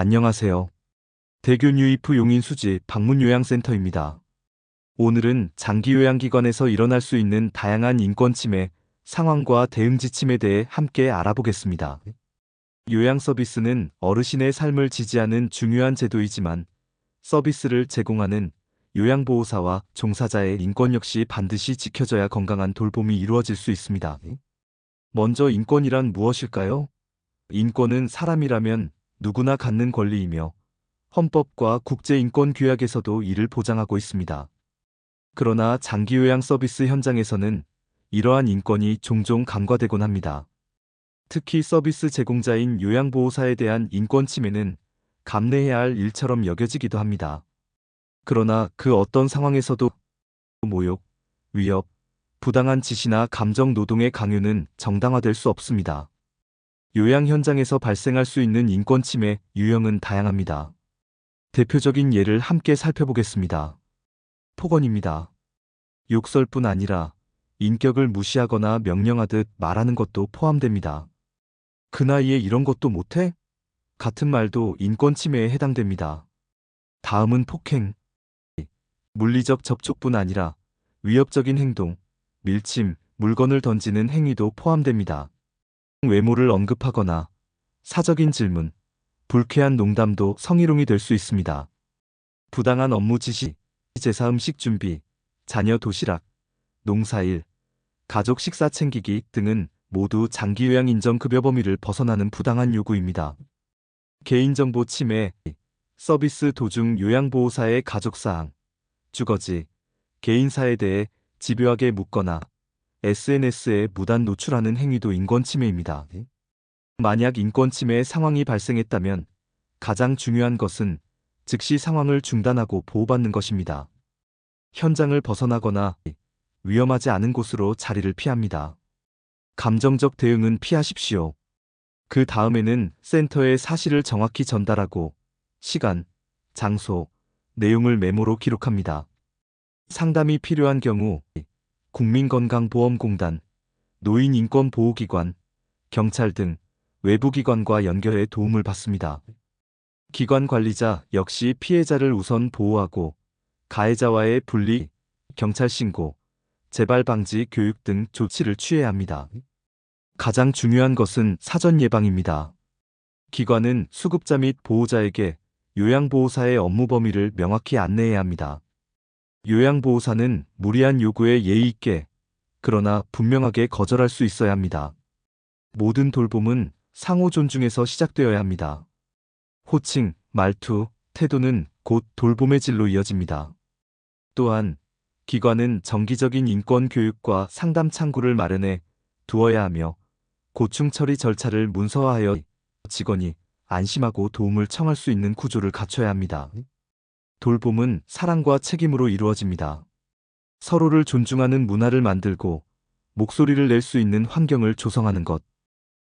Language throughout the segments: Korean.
안녕하세요. 대교 뉴이프 용인 수지 방문 요양센터입니다. 오늘은 장기 요양기관에서 일어날 수 있는 다양한 인권 침해 상황과 대응 지침에 대해 함께 알아보겠습니다. 요양 서비스는 어르신의 삶을 지지하는 중요한 제도이지만 서비스를 제공하는 요양보호사와 종사자의 인권 역시 반드시 지켜져야 건강한 돌봄이 이루어질 수 있습니다. 먼저 인권이란 무엇일까요? 인권은 사람이라면 누구나 갖는 권리이며 헌법과 국제인권 규약에서도 이를 보장하고 있습니다. 그러나 장기요양 서비스 현장에서는 이러한 인권이 종종 간과되곤 합니다. 특히 서비스 제공자인 요양보호사에 대한 인권 침해는 감내해야 할 일처럼 여겨지기도 합니다. 그러나 그 어떤 상황에서도 모욕, 위협, 부당한 지시나 감정 노동의 강요는 정당화될 수 없습니다. 요양 현장에서 발생할 수 있는 인권 침해 유형은 다양합니다. 대표적인 예를 함께 살펴보겠습니다. 폭언입니다. 욕설뿐 아니라 인격을 무시하거나 명령하듯 말하는 것도 포함됩니다. 그 나이에 이런 것도 못해? 같은 말도 인권 침해에 해당됩니다. 다음은 폭행. 물리적 접촉뿐 아니라 위협적인 행동, 밀침, 물건을 던지는 행위도 포함됩니다. 외모를 언급하거나 사적인 질문, 불쾌한 농담도 성희롱이 될 수 있습니다. 부당한 업무 지시, 제사 음식 준비, 자녀 도시락, 농사일, 가족 식사 챙기기 등은 모두 장기요양 인정급여 범위를 벗어나는 부당한 요구입니다. 개인정보 침해, 서비스 도중 요양보호사의 가족사항, 주거지, 개인사에 대해 집요하게 묻거나 SNS에 무단 노출하는 행위도 인권침해입니다. 만약 인권침해 상황이 발생했다면 가장 중요한 것은 즉시 상황을 중단하고 보호받는 것입니다. 현장을 벗어나거나 위험하지 않은 곳으로 자리를 피합니다. 감정적 대응은 피하십시오. 그 다음에는 센터에 사실을 정확히 전달하고 시간, 장소, 내용을 메모로 기록합니다. 상담이 필요한 경우 국민건강보험공단, 노인인권보호기관, 경찰 등 외부기관과 연결해 도움을 받습니다. 기관 관리자 역시 피해자를 우선 보호하고 가해자와의 분리, 경찰 신고, 재발 방지 교육 등 조치를 취해야 합니다. 가장 중요한 것은 사전 예방입니다. 기관은 수급자 및 보호자에게 요양보호사의 업무 범위를 명확히 안내해야 합니다. 요양보호사는 무리한 요구에 예의 있게 그러나 분명하게 거절할 수 있어야 합니다. 모든 돌봄은 상호 존중에서 시작되어야 합니다. 호칭, 말투, 태도는 곧 돌봄의 질로 이어집니다. 또한 기관은 정기적인 인권 교육과 상담 창구를 마련해 두어야 하며 고충 처리 절차를 문서화하여 직원이 안심하고 도움을 청할 수 있는 구조를 갖춰야 합니다. 돌봄은 사랑과 책임으로 이루어집니다. 서로를 존중하는 문화를 만들고 목소리를 낼 수 있는 환경을 조성하는 것.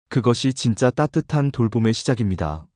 그것이 진짜 따뜻한 돌봄의 시작입니다.